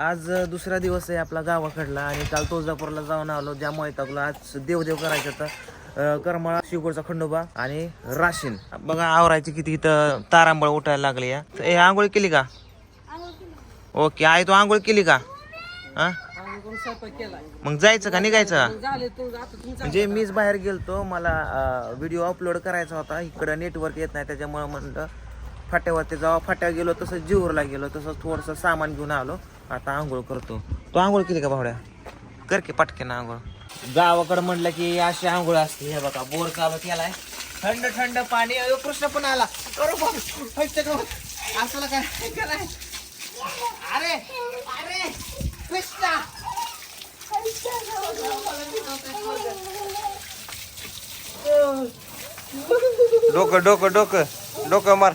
आज दुसरा दिवस आहे आपला गावाकडला आणि काल तुळजापूरला जाऊन आलो. ज्यामुळे तापला आज देवदेव करायचं तर करमाळा शिवगडचा खंडोबा आणि राशीन. बघा आवरायची किती इथं तारांबळ उठायला लागली या. तर हे आंघोळ केली का? ओके आई तू आंघोळ केली का? हा? मग जायचं का निघायचं? म्हणजे मीच बाहेर गेलतो. मला व्हिडिओ अपलोड करायचा होता. इकडं नेटवर्क येत नाही त्याच्यामुळे म्हणलं फाट्यावरती जेव्हा फाट्या गेलो तसं जिवरला गेलो. तसं थोडंसं सामान घेऊन आलो. आता आंघोळ करतो. तू आंघोळ केली का भावड्या? कर की पटकन आंघोळ. गावाकडं म्हणलं की अशी आंघोळ असते. हे बघा बोर चालू केलाय. थंड थंड पाणी. अयो कृष्ण पण आला. बरोबर बाप, काय अरे अरे कृष्णा. डोकं डोकं डोकं. डोकं मार.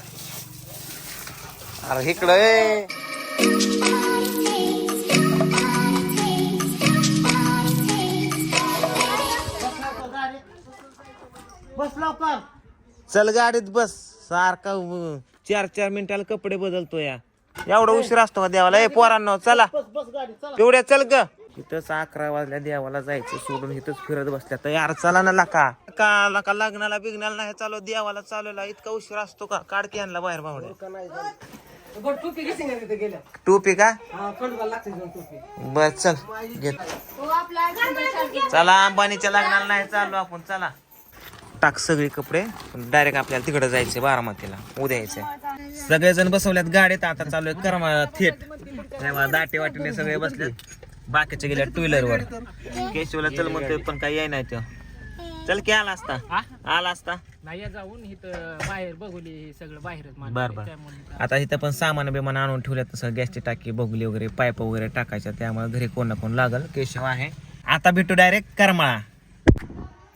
अरे इकडं बस लवकर. चल गाडीत बस. सारखा चार चार मिनिटाला कपडे बदलतो या. एवढा उशीर असतो का देवाला? ए पोरांनो चला. तेवढ्या चल. ग. इथंच अकरा वाजल्या देवाला जायचं सोडून इथंच फिरत बसल्या. तर यार चला ना लका. का लका लग्नाला बिग्नाला नाही चालू देवाला चालवला. इतका उशीर असतो का? काढकी आणला बाहेर भावड्या. टोपी का? बर चल. घेत चला अंबानीच्या लग्नाला नाही चाललो आपण. चला. टाक सगळे कपडे. डायरेक्ट आपल्याला तिकडे जायचे बारामतीला. उद्या यायचंय. सगळेजण बसवल्यात गाडीत. आता चालू आहे कर्मा थेट. दाटे वाटीने सगळे बसलेत बाकीचे गेल्या टू व्हीलर वर केशवला चल म्हणतोय पण काही याय नाही तो चल की आला असता. आला असता. नाही जाऊन इथं बाहेर बघुली सगळं बाहेरच मान बर बर. आता इथं पण सामान बिमान आणून ठेवल्यात तसं गॅसची टाकी बघली वगैरे पाईप वगैरे टाकायच्या त्यामुळे घरी कोण ना कोण लागल. केशव आहे. आता भेटू डायरेक्ट करमाळा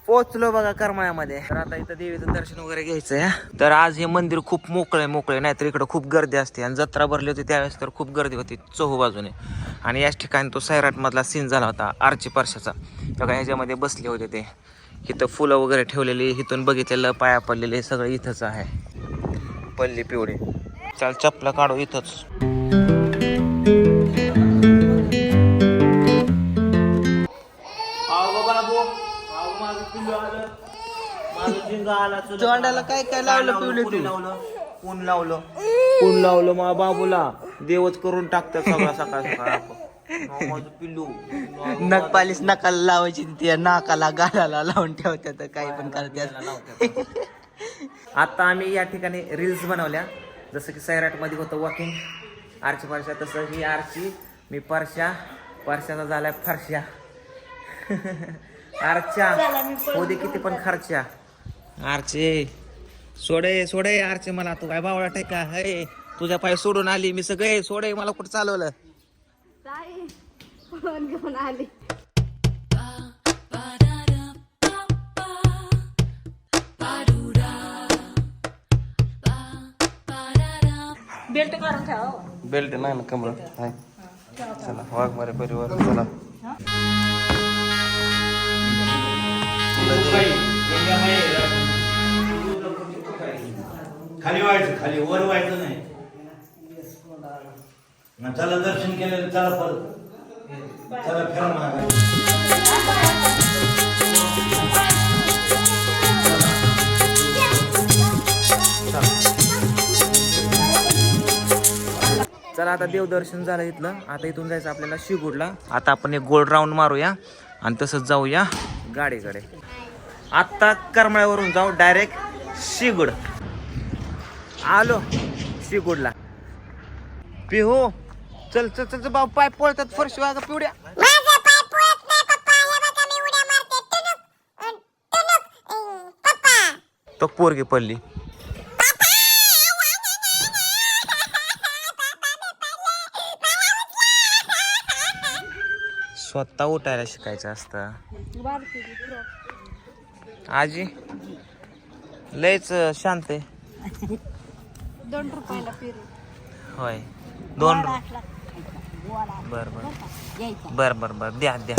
पोचलो बघा करमाळ्यामध्ये. तर आता इथं देवीचं दर्शन वगैरे घ्यायचं आहे तर आज हे मंदिर खूप मोकळे मोकळे नाहीतर इकडं खूप गर्दी असते. आणि जत्रा भरली होती त्यावेळेस तर खूप गर्दी होती चोहू बाजूने. आणि याच ठिकाणी तो सैराट मधला सीन झाला होता आरची परशाचा. बघा ह्याच्यामध्ये बसले होते ते. इथं फुलं वगैरे ठेवलेली इथून बघितलेलं पाया पडलेले सगळं इथंच आहे. पल्ली पिवळे. चाल चपला काढू इथंच. तोंडाला काय काय लावलं पिवलं तू? ऊन लावलं. ऊन लावलं मा बाबूला. देवच करून टाकतात सकाळ सकाळ सकाळ माझं पिल्लू. नकाला लावायची त्या नाकाला गालाला लावून ठेवतात काही पण करतात आता आम्ही या ठिकाणी रील्स बनवल्या. जसं की सैराटमध्ये होतं वॉकिंग आरची परशा तसं ही आरची. मी परशा. परशाचा झालाय फरशा. आरच्या. होते किती पण खर्चा. आरचे सोडे सोडे आरचे मला तू काय बावळा टेका हे तुझ्या पाय सोडून आली मी सगळे. सोडे मला कुठं चालवलं? ताई फोन घेऊन आली. बेल्ट काढून ठेवा बेल्ट नाही ना कमर. हाय. चला वाघ मारे परिवार. चला. खाली व्हायचं खाली वर व्हायचं नाही. ना चला दर्शन केलेलं चला परत. चला फिरा मागा चला आता देवदर्शन झालं इथलं. आता इथून जायचं आपल्याला शिगुडला आता आपण एक गोल राऊंड मारूया आणि तसंच जाऊया गाडीकडे. आत्ता करमळ्यावरून जाऊ डायरेक्ट शिगुड आलो शिगुडला पिहो चल चल चल चल, बाबा पाय पळतात फरशी वागा पिवड्या. तो पोरगी पडली. स्वतः उठायला शिकायचं असतं. आजी लयच शांत आहे. दोन रुपयाला फिरू. होय. दोन बर बर. बर बर बर द्या द्या.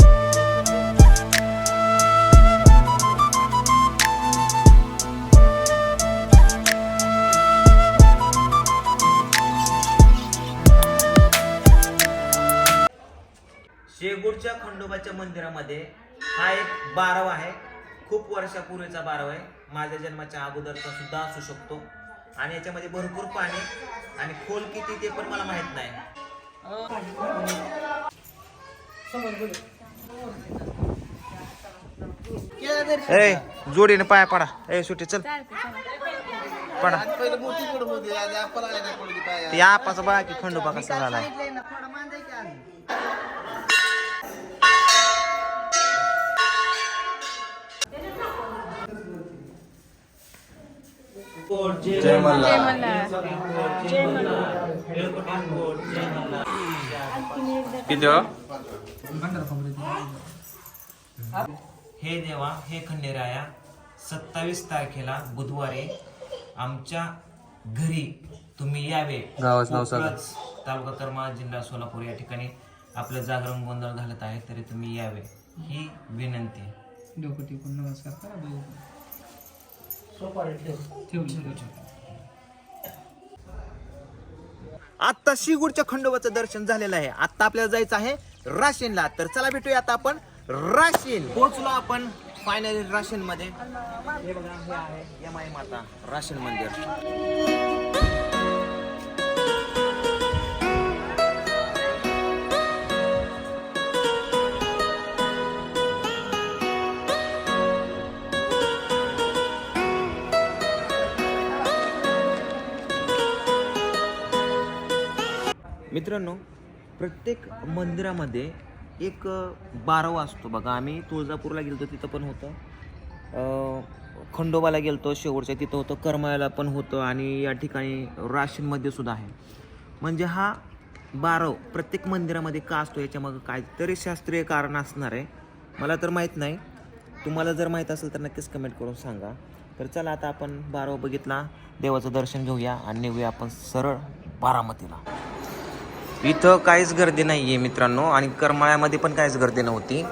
शिगोरच्या खंडोबाच्या मंदिरामध्ये हा एक बारव आहे. खूप वर्षापूर्वीचा बारव आहे. माझ्या जन्माच्या अगोदरचा सुद्धा असू शकतो. आणि याच्यामध्ये भरपूर पाणी आणि खोल किती ते पण मला माहीत नाही. ए जोडीने पाया पडा. ए सुट्टी चल. पडा. ते आपाचा बघा की खंडोबा कसा झाला? जय मल्हार किती हो? हे देवा हे खंडेराया सत्तावीस तारखेला बुधवारी आमच्या घरी तुम्ही यावे. तालुका करमाळ जिल्हा सोलापूर या ठिकाणी आपलं जागरण गोंधळ घालत आहे तरी तुम्ही यावे. ही विनंती. डोकं टिकून नमस्कार आत्ता आता शिगूरच्या खंडोबाचं दर्शन झालेलं आहे. आता आपल्याला जायचं आहे राशीनला. तर चला भेटूया आता आपण राशीन. पोहोचलो आपण फायनली राशीन मध्ये हे बघा हे आहे यमाई माता राशीन मंदिर. मित्रांनो प्रत्येक मंदिरामध्ये एक बारवा असतो. बघा आम्ही तुळजापूरला गेलतो तिथं पण होतं. खंडोबाला गेलतो शेवटच्या तिथं होतं करमाळ्याला पण होतं आणि या ठिकाणी राशींमध्ये सुद्धा आहे. म्हणजे हा बारव प्रत्येक मंदिरामध्ये का असतो याच्यामागं काहीतरी शास्त्रीय कारण असणार आहे. मला तर माहीत नाही. तुम्हाला जर माहीत असेल तर नक्कीच कमेंट करून सांगा. तर चला आता आपण बारव बघितला. देवाचं दर्शन घेऊया आणि निघूया आपण सरळ बारामतीला. इथं काहीच गर्दी नाही आहे मित्रांनो आणि करमाळ्यामध्ये पण काहीच गर्दी नव्हती.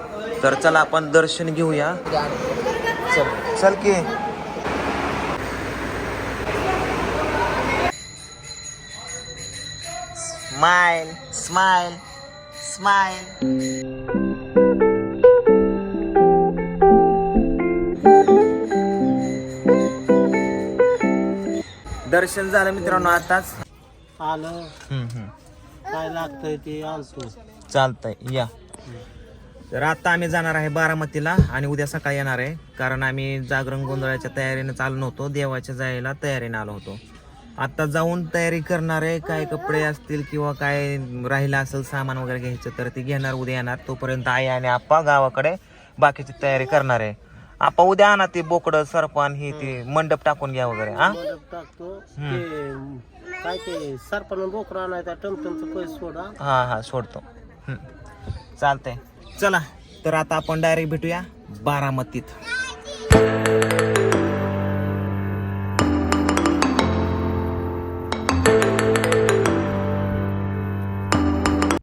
तर चला आपण दर्शन घेऊया. चल चल की. स्माइल स्माइल स्माइल दर्शन झालं मित्रांनो आताच. आलं. काय लागतंय ते आणतो. चालतंय या. तर आता आम्ही जाणार आहे बारामतीला आणि उद्या सकाळी येणार आहे. कारण आम्ही जागरण गोंधळाच्या तयारीने चालू नव्हतो. देवाच्या जायला तयारीने आलो होतो. आता जाऊन तयारी करणार आहे. काय कपडे असतील किंवा काय राहिलं असेल सामान वगैरे घ्यायचं तर ते घेणार उद्या येणार. तोपर्यंत आई आणि आप्पा गावाकडे बाकीची तयारी करणार आहे. आपा उद्या आणा ते बोकडं सरपण हे ते मंडप टाकून घ्या वगैरे हा? टाकतो. ते काय ते सरपण बोकरा त्या टमटमचं पैसे सोडा. हा हा सोडतो. हं. चालतंय. चला तर आता आपण डायरेक्ट भेटूया बारामतीत.